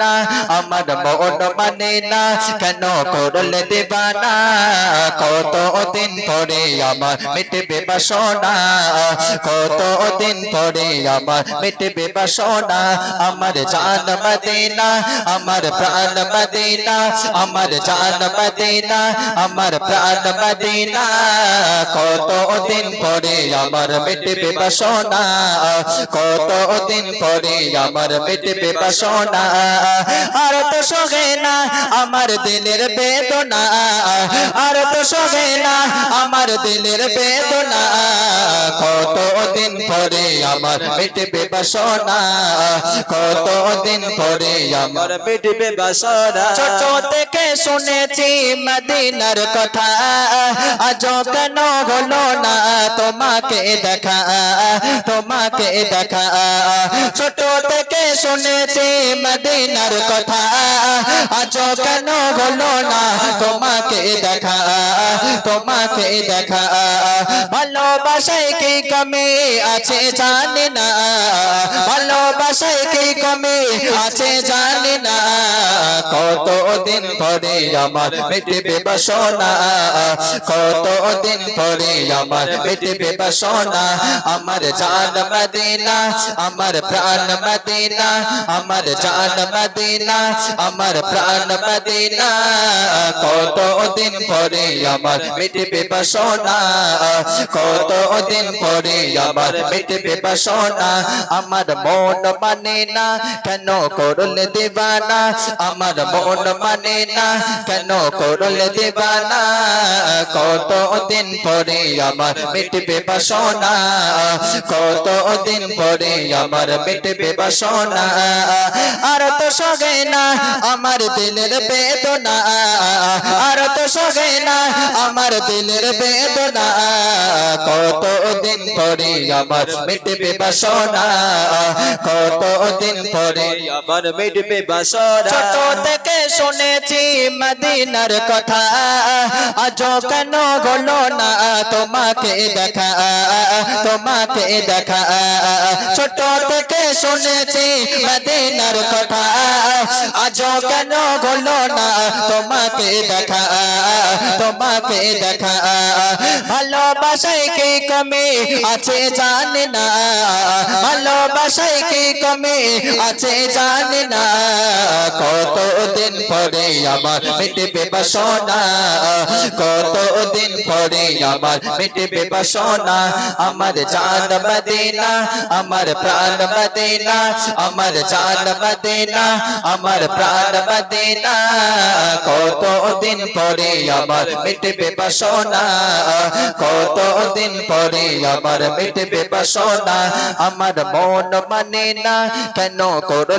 না আমার মন মানে না কেন করলে দেবানা কত দিন পরে আমার মিটবে বাসনা কত দিন পরে আমার মিটবে বাসনা আমার জান মদিনা আমার প্রাণ মদিনা আমার জান মদিনা আমার প্রাণ মদিনা কত দিন পরে আমার মিটবে বাসনা কত দিন পরে আমার মিটবে বাসনা আর তো সহে না আমার দিলের বেদনা। আর তো সহে না আমার দিলের বেদনা। কত দিন পরে আমার মিটবে বাসনা। কত দিন পরে আমার মিটবে বাসনা। ছোট থেকে শুনেছি মদিনার কথা। আজ কেন হলো না তোমাকে দেখা। তোমাকে দেখা। ছোট থেকে শুনেছি মদিনার কথা। আজ কেন হলো না? তোমাকে দেখা তোমাকে দেখা। ভালোবাসায় কি কমে আছে জানি না। ভালোবাসায় কি কমে আছে জানি না। কত দিন পরে আমার মিটবে বাসনা কত দিন পরে আমার মিটবে বাসনা। আমার জান মদিনা, আমার প্রাণ মদিনা, আমার জান মদিনা, আমার প্রাণ মদিনা কত দিন পরে আমার মিটবে বাসনা কত দিন পরে আমার মিটবে বাসনা? আমার মন মানে না, কেন করলে দেবানা? আমার মন মানে না, কেন করলে দেবানা? কত দিন পরে আমার মিটবে বাসনা? কত দিন পরে আমার মিটবে বাসনা? আর তো সগে না, আমার দিলের বেদনা। আর তো সগে না, আমার দিলের বেদনা। কত দিন পরে আমার মিটবে বাসনা? কত দিন পরে আমার মিটবে বাসনা? ছোট থেকে শুনেছি মদিনার কথা। আজ কেন হলো না তোমাকে দেখা? তোমাকে দেখা। ছোট থেকে শুনেছি মদিনার কথা। আজ কেন না তোমাকে দেখা? তোমাকে দেখা। ভালোবাসায় কি কমে আছে জানি না? ভালোবাসায় কি কমে আছে জানি না? কত দিন পরে আমার মিটবে বাসনা? কত দিন পরে আমার মিটবে বাসনা? আমার জান মদিনা, আমার প্রাণ মদিনা, আমার জান মদিনা, আমার প্রাণ মদিনা। কত দিন পরে আমার মিটবে বাসনা? কতদিন পরে আমার মিটবে বাসনা? আমার মন মানে না, কেন করল